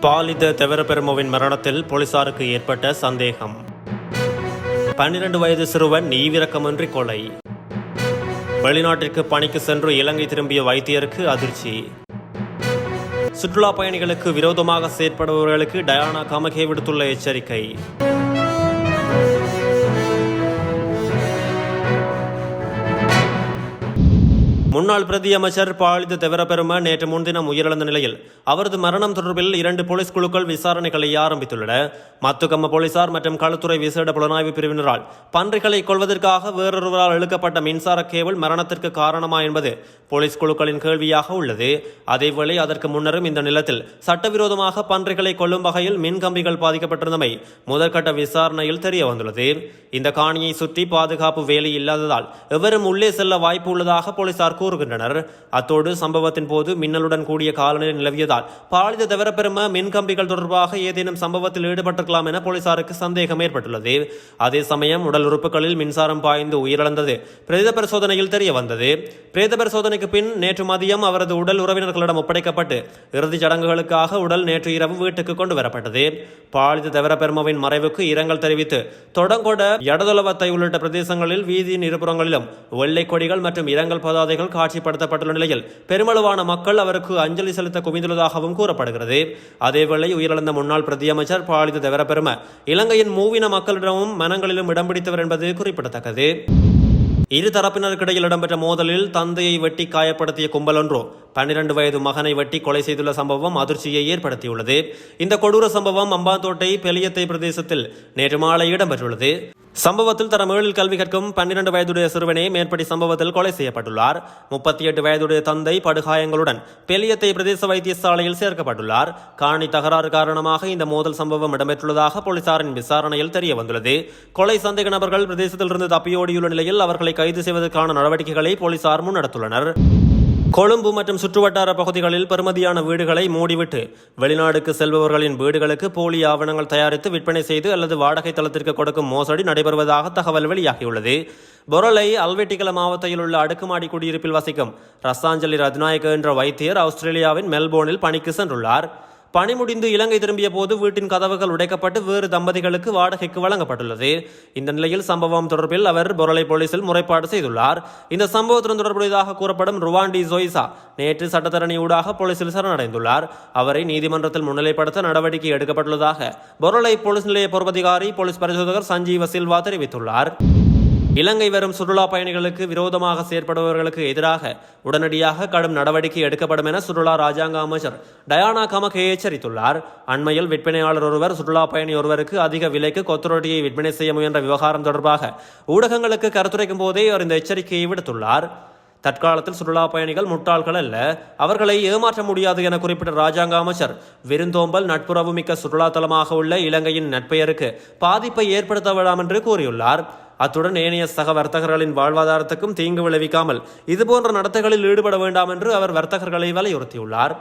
பாலித தெவரபெருமவின் மரணத்தில் போலீசாருக்கு ஏற்பட்ட சந்தேகம். பன்னிரண்டு வயது சிறுவன் ஈவிரக்கமின்றி கொலை. வெளிநாட்டிற்கு பணிக்கு சென்று இலங்கை திரும்பிய வைத்தியருக்கு அதிர்ச்சி. சுற்றுலா பயணிகளுக்கு விரோதமாக செயற்படுபவர்களுக்கு டயானா கமகே விடுத்துள்ள எச்சரிக்கை. முன்னாள் பிரதி அமைச்சர் பாலித தெவரபெரும நேற்று முன்தினம் உயிரிழந்த நிலையில் அவரது மரணம் தொடர்பில் இரண்டு போலீஸ் குழுக்கள் விசாரணைகளை ஆரம்பித்துள்ளன. மத்துக்கம்ம போலீசார் மற்றும் களத்துறை விசேட புலனாய்வு பிரிவினரால் பன்றிகளை கொள்வதற்காக வேறொருவரால் இழுக்கப்பட்ட மின்சார கேபிள் மரணத்திற்கு காரணமா என்பது போலீஸ் குழுக்களின் கேள்வியாக உள்ளது. அதேவேளை அதற்கு முன்னரும் இந்த நிலத்தில் சட்டவிரோதமாக பன்றிகளை கொல்லும் வகையில் மின் கம்பிகள் பாதிக்கப்பட்டிருந்தமை முதற்கட்ட விசாரணையில் தெரிய வந்துள்ளது இந்த காணியை சுற்றி பாதுகாப்பு வேலை இல்லாததால் எவரும் உள்ளே செல்ல வாய்ப்பு உள்ளதாக போலீசார் கூறுகின்றனர். அத்தோடு சம்பவத்தின் போது மின்னலுடன் கூடிய காலநிலை நிலவியதால் பாலித தவிரப்பெரும மின்கம்பிகள் தொடர்பாக ஏதேனும் சம்பவத்தில் ஈடுபட்டிருக்கலாம் என போலீசாருக்கு சந்தேகம் ஏற்பட்டுள்ளது. அதே சமயம் உடல் உறுப்புகளில் மின்சாரம் பாய்ந்து உயிரிழந்தது பிரேத பரிசோதனையில் தெரிய வந்தது. பிரேத பரிசோதனைக்கு பின் நேற்று மதியம் அவரது உடல் உறவினர்களிடம் ஒப்படைக்கப்பட்டு இறுதிச் சடங்குகளுக்காக உடல் நேற்று இரவு வீட்டுக்கு கொண்டு வரப்பட்டது. பாலித தவிரப்பெருமவின் மறைவுக்கு இரங்கல் தெரிவித்து தொடங்கொட எடதொலவத்தை உள்ளிட்ட பிரதேசங்களில் வீதியின் இருபுறங்களிலும் வெள்ளை கொடிகள் மற்றும் இரங்கல் பதாதைகள் காட்சிப்படுத்தப்பட்டுள்ள நிலையில் பெருமளவான மக்கள் அவருக்கு அஞ்சலி செலுத்த குவிந்துள்ளதாகவும் கூறப்படுகிறது. அதேவேளை உயிரிழந்த முன்னாள் பிரதியமைச்சர் பாலித தவிரப்பெரும இலங்கையின் மூவின மக்களிடமும் மனங்களிலும் இடம் பிடித்தவர் என்பது குறிப்பிடத்தக்கது. இரு தரப்பினருக்கிடையில் இடம்பெற்ற மோதலில் தந்தையை வெட்டி காயப்படுத்திய கும்பல் ஒன்றோ பன்னிரண்டு வயது மகனை வெட்டி கொலை செய்துள்ள சம்பவம் அதிர்ச்சியை ஏற்படுத்தியுள்ளது. இந்த கொடூர சம்பவம் அம்பாந்தோட்டை பெலியத்தை பிரதேசத்தில் நேற்று மாலை இடம்பெற்றுள்ளது. சம்பவத்தில் தரம் ஏழில் கல்வி கற்கும் பன்னிரண்டு வயதுடைய சிறுவனே மேற்படி சம்பவத்தில் கொலை செய்யப்பட்டுள்ளார். முப்பத்தி எட்டு வயதுடைய தந்தை படுகாயங்களுடன் பெலியத்தை பிரதேச வைத்தியசாலையில் சேர்க்கப்பட்டுள்ளார். காணி தகராறு காரணமாக இந்த மோதல் சம்பவம் இடம்பெற்றுள்ளதாக போலீசாரின் விசாரணையில் தெரிய வந்துள்ளது கொலை சந்தேக நபர்கள் பிரதேசத்திலிருந்து தப்பியோடியுள்ள நிலையில் அவர்களை கைது செய்வதற்கான நடவடிக்கைகளை போலீசார் முன்னெடுத்துள்ளனர். கொழும்பு மற்றும் சுற்றுவட்டார பகுதிகளில் பெறுமதியான வீடுகளை மூடிவிட்டு வெளிநாடுக்கு செல்பவர்களின் வீடுகளுக்கு போலி ஆவணங்கள் தயாரித்து விற்பனை செய்து அல்லது வாடகை தளத்திற்கு கொடுக்கும் மோசடி நடைபெறுவதாக தகவல் வெளியாகியுள்ளது. பொரலை அல்வெட்டிகல மாவட்டத்தில் உள்ள அடுக்குமாடி குடியிருப்பில் வசிக்கும் ரசாஞ்சலி ரத்நாயக்க என்ற வைத்தியர் ஆஸ்திரேலியாவின் மெல்போர்னில் பணிக்கு சென்றுள்ளார். பணி முடிந்து இலங்கை திரும்பிய போது வீட்டின் கதவுகள் உடைக்கப்பட்டு வேறு தம்பதிகளுக்கு வாடகைக்கு வழங்கப்பட்டுள்ளது. இந்த நிலையில் சம்பவம் தொடர்பில் அவர் பொருளை போலீசில் முறைப்பாடு செய்துள்ளார். இந்த சம்பவத்துடன் தொடர்புடையதாக கூறப்படும் ருவாண்டி ஜோய்சா நேற்று சட்டத்தரணி ஊடாக போலீசில் சரணடைந்துள்ளார். அவரை நீதிமன்றத்தில் முன்னிலைப்படுத்த நடவடிக்கை எடுக்கப்பட்டுள்ளதாக பொருளை போலீஸ் நிலைய பொறுப்பதிகாரி போலீஸ் பரிசோதகர் சஞ்சீவ சில்வா தெரிவித்துள்ளார். இலங்கை வரும் சுற்றுலா பயணிகளுக்கு விரோதமாக செயற்படுபவர்களுக்கு எதிராக உடனடியாக கடும் நடவடிக்கை எடுக்கப்படும் என சுற்றுலா ராஜாங்க அமைச்சர் டயானா கமகே எச்சரித்துள்ளார். அண்மையில் விற்பனையாளர் ஒருவர் சுற்றுலா பயணி ஒருவருக்கு அதிக விலைக்கு கொத்துரொட்டியை விற்பனை செய்ய முயன்ற விவகாரம் தொடர்பாக ஊடகங்களுக்கு கருத்துரைக்கும் போதே அவர் இந்த எச்சரிக்கையை விடுத்துள்ளார். தற்காலத்தில் சுற்றுலா பயணிகள் முட்டாள்கள் அல்ல அவர்களை ஏமாற்ற முடியாது என குறிப்பிட்ட ராஜாங்க அமைச்சர் விருந்தோம்பல் நட்புறவு மிக்க சுற்றுலா தலமாக உள்ள இலங்கையின் நட்பெயருக்கு பாதிப்பை ஏற்படுத்த வேண்டாம் என்று கூறியுள்ளார். அத்துடன் ஏனைய சக வர்த்தகர்களின் வாழ்வாதாரத்துக்கும் தீங்கு விளைவிக்காமல் இதுபோன்ற நடத்தைகளில் ஈடுபட வேண்டாம் என்று அவர் வர்த்தகர்களை வலியுறுத்தியுள்ளார்.